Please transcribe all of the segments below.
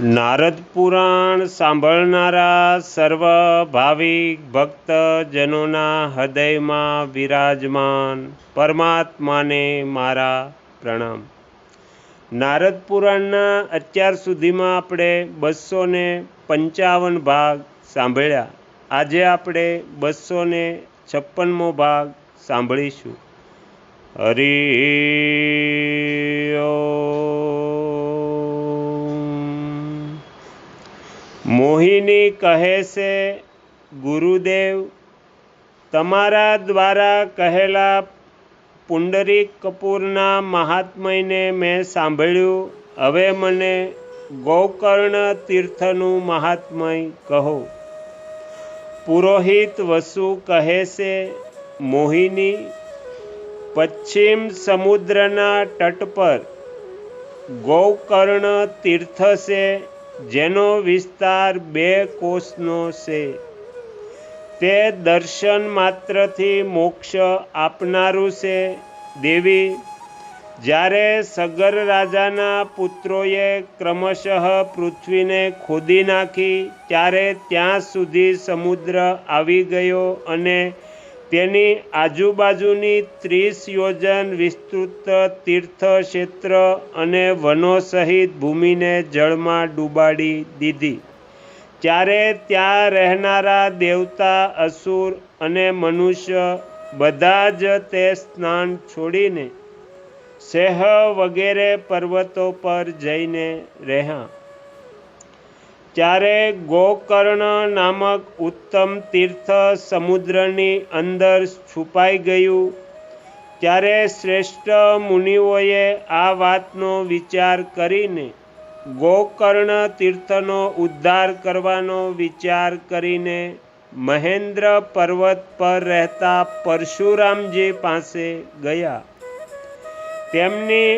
નારદ પુરાણ સાંભળનારા સર્વ ભાવિક ભક્તજનોના હૃદયમાં વિરાજમાન પરમાત્માને મારા પ્રણામ. નારદ પુરાણના અત્યાર સુધીમાં આપણે બસો ને પંચાવન ભાગ સાંભળ્યા. આજે આપણે બસો ને છપ્પનમો ભાગ સાંભળીશું. હરિ મોહિની કહે છે, ગુરુદેવ, તમારા દ્વારા કહેલા પુંડરીક કપૂરના મહાત્મયને મેં સાંભળ્યું. હવે મને ગોકર્ણ તીર્થનું મહાત્મય કહો. પુરોહિત વસુ કહે છે, મોહિની, પશ્ચિમ સમુદ્રના તટ પર ગૌકર્ણ તીર્થ છે. જેનો વિસ્તાર બે કોષનો છે. તે દર્શન માત્રથી મોક્ષ આપનારું છે. દેવી, જ્યારે સગર રાજાના પુત્રોએ ક્રમશઃ પૃથ્વીને ખોદી નાખી, ત્યારે ત્યાં સુધી સમુદ્ર આવી ગયો અને તેની આજુબાજુની ત્રીસ યોજન વિસ્તૃત તીર્થ ક્ષેત્ર અને વનો સહિત ભૂમિને જળમાં ડૂબાડી દીધી. ત્યારે ત્યાં રહેનારા દેવતા, અસુર અને મનુષ્ય બધા જ તે સ્નાન છોડીને, સેહ વગેરે પર્વતો પર જઈને રહ્યા. ત્યારે ગોકર્ણ નામક ઉત્તમ તીર્થ સમુદ્રની અંદર છુપાઈ ગયું, ત્યારે શ્રેષ્ઠ મુનિઓએ આ વાતનો વિચાર કરીને ગોકર્ણ તીર્થનો ઉદ્ધાર કરવાનો વિચાર કરીને મહેન્દ્ર પર્વત પર રહેતા પરશુરામજી પાસે ગયા. તેમની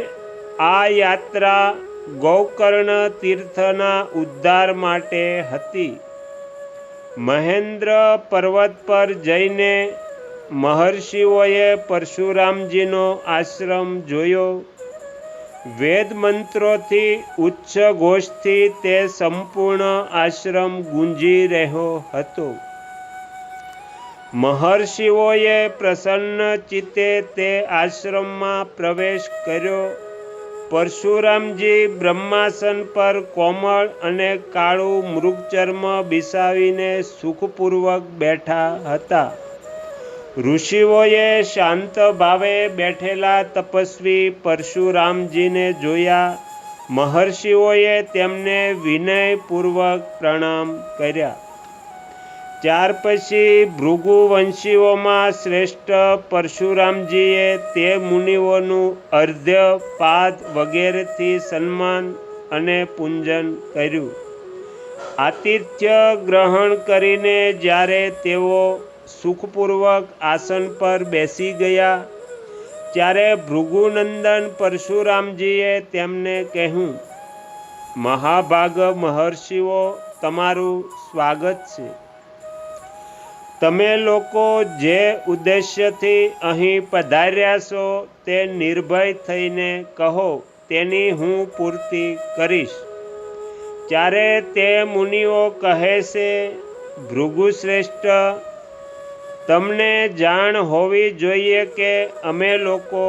આ યાત્રા ગૌકર્ણ તીર્થના ઉદ્ધાર માટે હતી. મહેન્દ્ર પર્વત પર જઈને મહર્ષિઓએ પરશુરામજીનો આશ્રમ જોયો. વેદ મંત્રોથી ઉચ્ચ ઘોષથી તે સંપૂર્ણ આશ્રમ ગુંજી રહ્યો હતો. મહર્ષિઓએ પ્રસન્ન ચિત્તે તે આશ્રમમાં પ્રવેશ કર્યો. પરશુરામજી બ્રહ્માસન પર કોમળ અને કાળું મૃગચર્મ બિસાવીને સુખપૂર્વક બેઠા હતા. ઋષિઓએ શાંત ભાવે બેઠેલા તપસ્વી પરશુરામજીને જોયા. મહર્ષિઓએ તેમને વિનયપૂર્વક પ્રણામ કર્યા. ત્યાર પછી ભૃગુવંશીઓમાં શ્રેષ્ઠ પરશુરામજીએ તે મુનિઓનું અર્ધ્ય પાદ વગેરેથી સન્માન અને પૂંજન કર્યું. આતિથ્ય ગ્રહણ કરીને જ્યારે તેઓ સુખપૂર્વક આસન પર બેસી ગયા, ત્યારે ભૃગુનંદન પરશુરામજીએ તેમને કહ્યું, મહાભાગ મહર્ષિઓ, તમારું સ્વાગત છે. તમે લોકો જે ઉદ્દેશ્યથી અહીં પધાર્યા છો, તે નિર્ભય થઈને કહો, તેની હું પૂર્તિ કરીશ. ત્યારે તે મુનિઓ કહે છે, ભૃગુશ્રેષ્ઠ, તમને જાણ હોવી જોઈએ કે અમે લોકો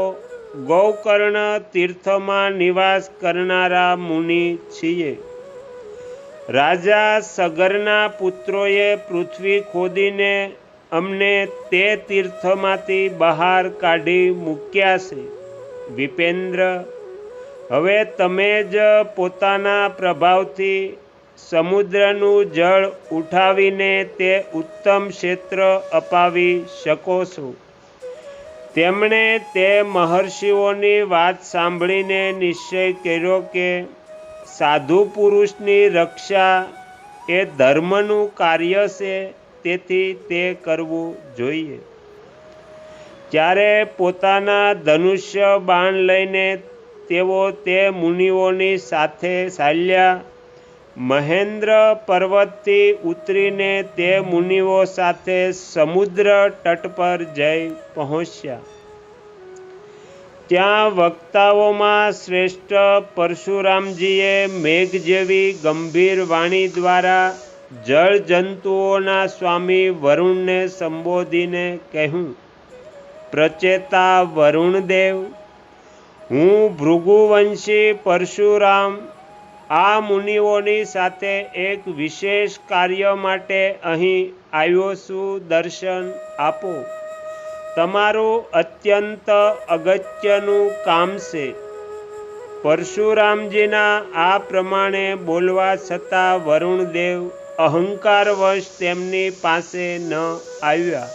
ગૌકર્ણ તીર્થમાં નિવાસ કરનારા મુનિ છીએ. રાજા સગરના પુત્રોએ પૃથ્વી ખોદીને અમને તે તીર્થમાંથી બહાર કાઢી મૂક્યા છે. વિપેન્દ્ર, હવે તમે જ પોતાના પ્રભાવથી સમુદ્રનું જળ ઉઠાવીને તે ઉત્તમ ક્ષેત્ર અપાવી શકો છો. તેમણે તે મહર્ષિઓની વાત સાંભળીને નિશ્ચય કર્યો કે સાધુ પુરુષની રક્ષા એ ધર્મનું કાર્ય છે, તેથી તે કરવું જોઈએ. ત્યારે પોતાના ધનુષ્ય બાણ લઈને તેઓ તે મુનિઓની સાથે ચાલ્યા, મહેન્દ્ર પર્વતથી ઉતરીને તે મુનિઓ સાથે સમુદ્ર તટ પર જઈ પહોંચ્યા. ત્યાં વક્તાઓમાં શ્રેષ્ઠ પરશુરામજીએ મેઘ જેવી ગંભીર વાણી દ્વારા જળજંતુઓના સ્વામી વરુણને સંબોધીને કહ્યું, પ્રચેતા વરુણદેવ, હું ભૃગુવંશી પરશુરામ, આ મુનિઓની સાથે એક વિશેષ કાર્ય માટે અહીં આવ્યો છું દર્શન આપો. તમારું અત્યંત અગત્યનું કામ છે. પરશુરામજીના આ પ્રમાણે બોલવા છતાં વરુણદેવ અહંકારવશ તેમની પાસે ન આવ્યા.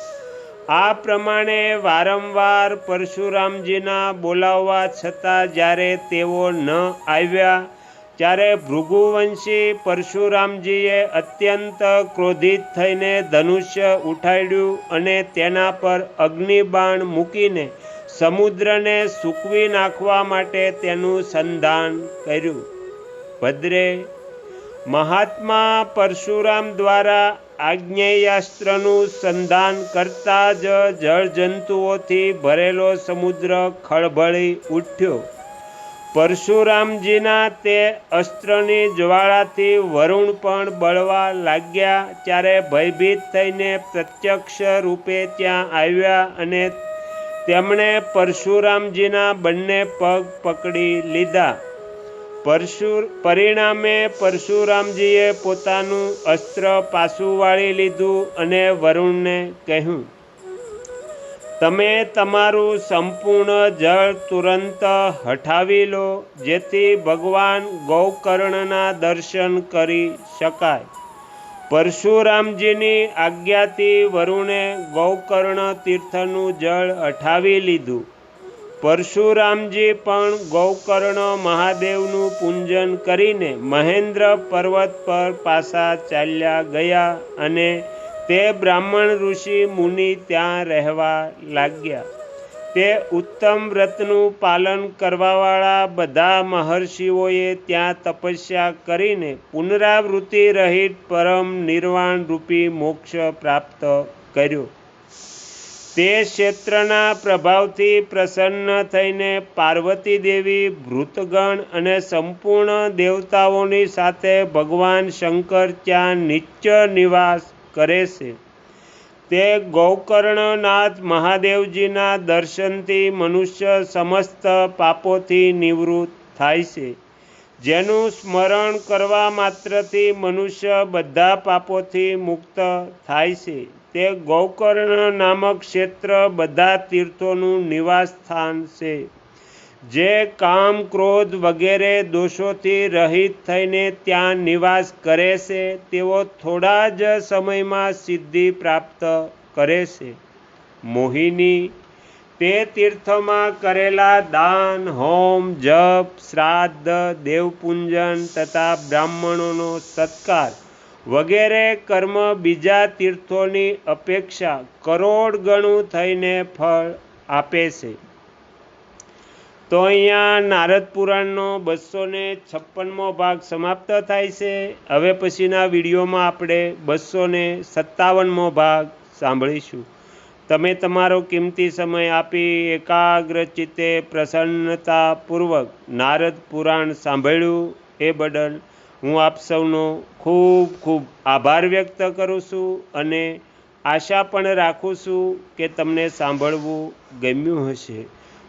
આ પ્રમાણે વારંવાર પરશુરામજીના બોલાવવા છતાં જ્યારે તેઓ ન આવ્યા ત્યારે ભૃગુવંશી પરશુરામજીએ અત્યંત ક્રોધિત થઈને ધનુષ્ય ઉઠાડ્યું અને તેના પર અગ્નિબાણ મૂકીને સમુદ્રને સૂકવી નાખવા માટે તેનું સંધાન કર્યું. ભદ્રે મહાત્મા પરશુરામ દ્વારા આજ્ઞેયાસ્ત્રનું સંધાન કરતા જ જળજંતુઓથી ભરેલો સમુદ્ર ખળભળી ઉઠ્યો. પરશુરામજીના તે અસ્ત્રની જ્વાળાથી વરુણ પણ બળવા લાગ્યા ત્યારે ભયભીત થઈને પ્રત્યક્ષ રૂપે ત્યાં આવ્યા અને તેમણે પરશુરામજીના બંને પગ પકડી લીધા. પરશુર પરિણામે પરશુરામજીએ પોતાનું અસ્ત્ર પાછું વાળી લીધું અને વરુણને કહ્યું તમે તમારું સંપૂર્ણ જળ તુરંત હટાવી લો, જેથી ભગવાન ગૌકર્ણના દર્શન કરી શકાય. પરશુરામજીની આજ્ઞાથી વરુણે ગૌકર્ણ તીર્થનું જળ હટાવી લીધું. પરશુરામજી પણ ગૌકર્ણ મહાદેવનું પૂજન કરીને મહેન્દ્ર પર્વત પર પાછા ચાલ્યા ગયા અને તે બ્રાહ્મણ ઋષિ મુનિ ત્યાં રહેવા લાગ્યા. તે ઉત્તમ વ્રતનું પાલન કરવાવાળા બધા મહર્ષિઓએ ત્યાં તપસ્યા કરીને પુનરાવૃત્તિ રહિત પરમ નિર્વાણ રૂપી મોક્ષ પ્રાપ્ત કર્યો. તે ક્ષેત્રના પ્રભાવથી પ્રસન્ન થઈને પાર્વતી દેવી, ભૃતગણ અને સંપૂર્ણ દેવતાઓની સાથે ભગવાન શંકર ત્યાં નિચ્ચ નિવાસ કરે છે. તે ગૌકર્ણનાથ મહાદેવજીના દર્શનથી મનુષ્ય સમસ્ત પાપોથી નિવૃત્ત થાય છે. જેનું સ્મરણ કરવા માત્રથી મનુષ્ય બધા પાપોથી મુક્ત થાય છે. તે ગૌકર્ણ નામક ક્ષેત્ર બધા તીર્થોનું નિવાસ સ્થાન છે. જે કામ ક્રોધ વગેરે દોષોથી રહિત થઈને ત્યાં નિવાસ કરે છે, તેઓ થોડા જ સમયમાં સિદ્ધિ પ્રાપ્ત કરે છે. મોહિની, તે તીર્થમાં કરેલા દાન, હોમ, જપ, શ્રાદ્ધ, દેવપૂંજન તથા બ્રાહ્મણોનો સત્કાર વગેરે કર્મ બીજા તીર્થોની અપેક્ષા કરોડ ગણું થઈને ફળ આપે છે. તો અહીંયા નારદ પુરાણનો બસો ને છપ્પનમો ભાગ સમાપ્ત થાય છે. હવે પછીના વિડીયોમાં આપણે બસો ને સત્તાવનમો ભાગ સાંભળીશું. તમે તમારો કિંમતી સમય આપી એકાગ્ર ચિત્તે પ્રસન્નતાપૂર્વક નારદ પુરાણ સાંભળ્યું એ બદલ હું આપ સૌનો ખૂબ ખૂબ આભાર વ્યક્ત કરું છું અને આશા પણ રાખું છું કે તમને સાંભળવું ગમ્યું હશે.